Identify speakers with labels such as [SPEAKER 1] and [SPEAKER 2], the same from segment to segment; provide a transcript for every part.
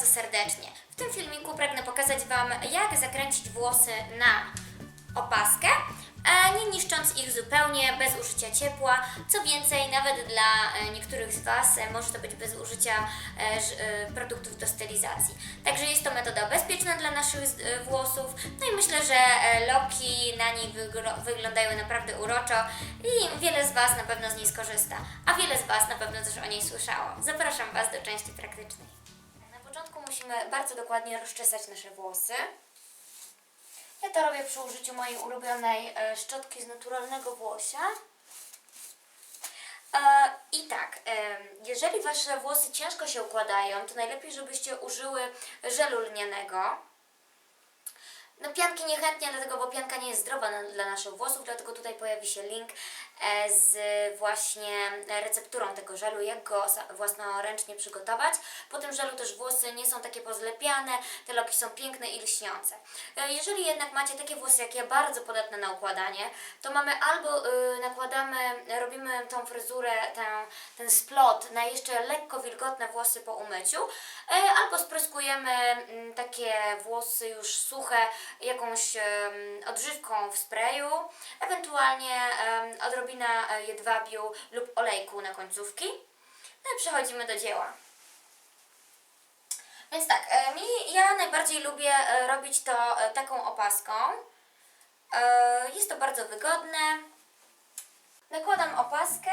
[SPEAKER 1] bardzo serdecznie. W tym filmiku pragnę pokazać Wam, jak zakręcić włosy na opaskę, e, nie niszcząc ich zupełnie, bez użycia ciepła. Co więcej, nawet dla e, niektórych z Was e, może to być bez użycia produktów do stylizacji. Także jest to metoda bezpieczna dla naszych włosów. No i myślę, że loki na niej wyglądają naprawdę uroczo i wiele z Was na pewno z niej skorzysta, a wiele z Was na pewno też o niej słyszało. Zapraszam Was do części praktycznej. Musimy bardzo dokładnie rozczesać nasze włosy. Ja to robię przy użyciu mojej ulubionej e, szczotki z naturalnego włosia. E, I tak, e, jeżeli Wasze włosy ciężko się układają, to najlepiej, żebyście użyły żelu lnianego. No pianki niechętnie, dlatego, bo pianka nie jest zdrowa na, dla naszych włosów, dlatego tutaj pojawi się link e, z właśnie recepturą tego żelu, jak go własnoręcznie przygotować. Po tym żelu też włosy nie są takie pozlepiane, te loki są piękne i lśniące. E, jeżeli jednak macie takie włosy jak ja, bardzo podatne na układanie, to mamy albo y, nakładamy, robimy tą fryzurę, tę, ten splot na jeszcze lekko wilgotne włosy po umyciu, e, albo spryskujemy mm, takie włosy już suche jakąś odżywką w sprayu, ewentualnie odrobina e, jedwabiu lub olejku na końcówki. No i przechodzimy do dzieła. Więc tak, e, mi, ja najbardziej lubię e, robić to taką opaską. Jest to bardzo wygodne. Nakładam opaskę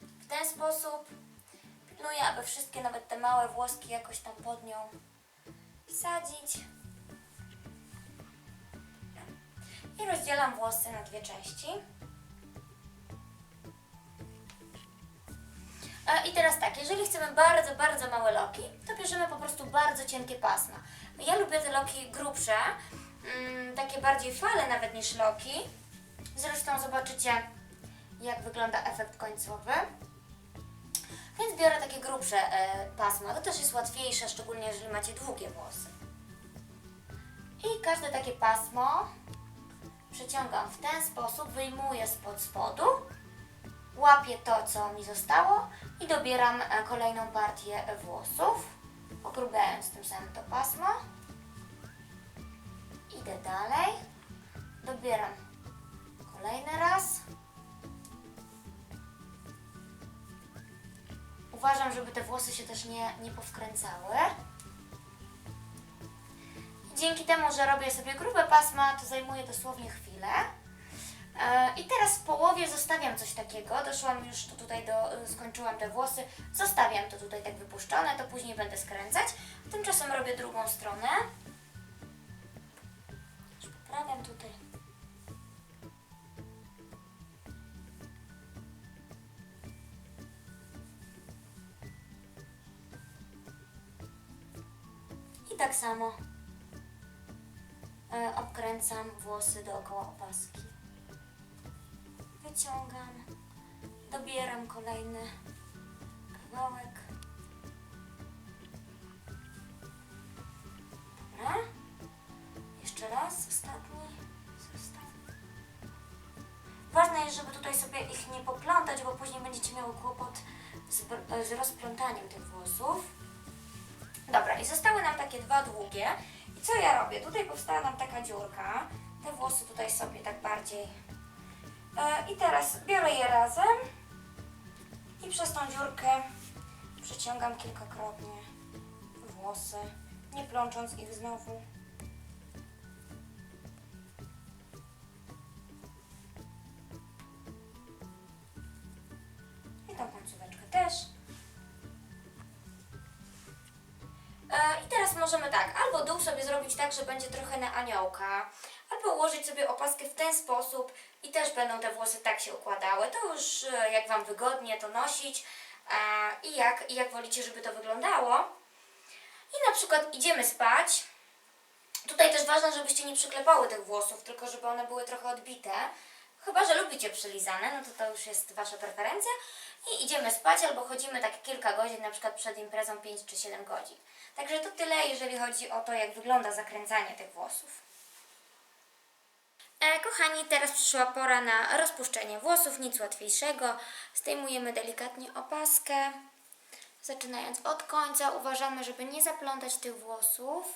[SPEAKER 1] w ten sposób. Pilnuję, aby wszystkie, nawet te małe włoski jakoś tam pod nią wsadzić. I rozdzielam włosy na dwie części. E, I teraz tak, jeżeli chcemy bardzo, bardzo małe loki, to bierzemy po prostu bardzo cienkie pasma. Ja lubię te loki grubsze, mm, takie bardziej fale nawet niż loki. Zresztą zobaczycie, jak wygląda efekt końcowy. Więc biorę takie grubsze e, pasma. To też jest łatwiejsze, szczególnie jeżeli macie długie włosy. I każde takie pasmo przeciągam w ten sposób, wyjmuję spod spodu, łapię to, co mi zostało i dobieram e, kolejną partię włosów, ogrubiając tym samym to pasmo. Idę dalej, dobieram kolejny raz. Uważam, żeby te włosy się też nie, nie powkręcały. Dzięki temu, że robię sobie grube pasma, to zajmuje dosłownie chwilę. E, I teraz w połowie zostawiam coś takiego. Doszłam już tu tutaj do, y, skończyłam te włosy. Zostawiam to tutaj tak wypuszczone, to później będę skręcać. Tymczasem robię drugą stronę. Poprawiam tutaj. I tak samo obkręcam włosy dookoła opaski. Wyciągam, dobieram kolejny kawałek. Dobra. Jeszcze raz, ostatni. Zostaw. Ważne jest, żeby tutaj sobie ich nie poplątać, bo później będziecie miały kłopot z, z rozplątaniem tych włosów. Dobra, i zostały nam takie dwa długie. Co ja robię? Tutaj powstała nam taka dziurka. Te włosy tutaj sobie tak bardziej. E, I teraz biorę je razem i przez tą dziurkę przeciągam kilkakrotnie włosy, nie plącząc ich znowu. I tą końcóweczkę możemy tak, albo dół sobie zrobić tak, że będzie trochę na aniołka, albo ułożyć sobie opaskę w ten sposób i też będą te włosy tak się układały. To już e, jak Wam wygodnie to nosić e, i jak, i jak wolicie, żeby to wyglądało. I na przykład idziemy spać. Tutaj też ważne, żebyście nie przyklepały tych włosów, tylko żeby one były trochę odbite. Chyba, że lubicie przylizane, no to to już jest Wasza preferencja. I idziemy spać albo chodzimy tak kilka godzin, na przykład przed imprezą 5 czy 7 godzin. Także to tyle, jeżeli chodzi o to, jak wygląda zakręcanie tych włosów. E, kochani, teraz przyszła pora na rozpuszczenie włosów, nic łatwiejszego. Zdejmujemy delikatnie opaskę Zaczynając od końca, uważamy, żeby nie zaplątać tych włosów.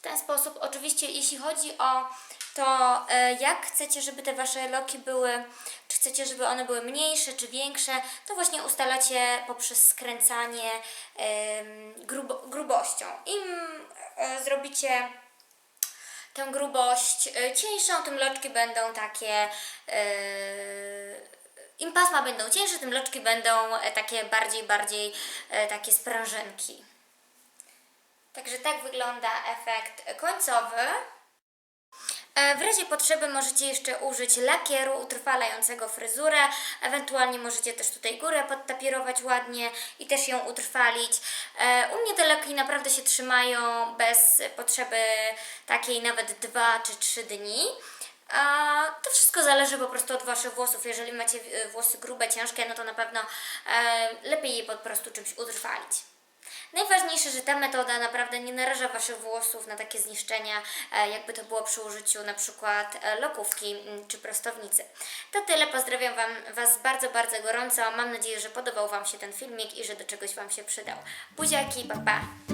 [SPEAKER 1] W ten sposób, oczywiście, jeśli chodzi o to, e, jak chcecie, żeby te wasze loki były, czy chcecie, żeby one były mniejsze, czy większe, to właśnie ustalacie poprzez skręcanie grubo, grubością. Im e, zrobicie tę grubość e, cieńszą, tym loczki będą takie. Im pasma będą cieńsze, tym loczki będą takie bardziej, bardziej takie sprężynki. Także tak wygląda efekt końcowy. E, W razie potrzeby możecie jeszcze użyć lakieru utrwalającego fryzurę, ewentualnie możecie też tutaj górę podtapirować ładnie i też ją utrwalić. E, U mnie te laki naprawdę się trzymają bez potrzeby takiej nawet 2 czy 3 dni. A to wszystko zależy po prostu od Waszych włosów. Jeżeli macie e, włosy grube, ciężkie, no to na pewno e, lepiej je po prostu czymś utrwalić. Najważniejsze, że ta metoda naprawdę nie naraża Waszych włosów na takie zniszczenia, e, jakby to było przy użyciu na przykład e, lokówki mm, czy prostownicy. To tyle, pozdrawiam wam, Was bardzo, bardzo gorąco. Mam nadzieję, że podobał Wam się ten filmik i że do czegoś Wam się przydał. Buziaki, pa pa!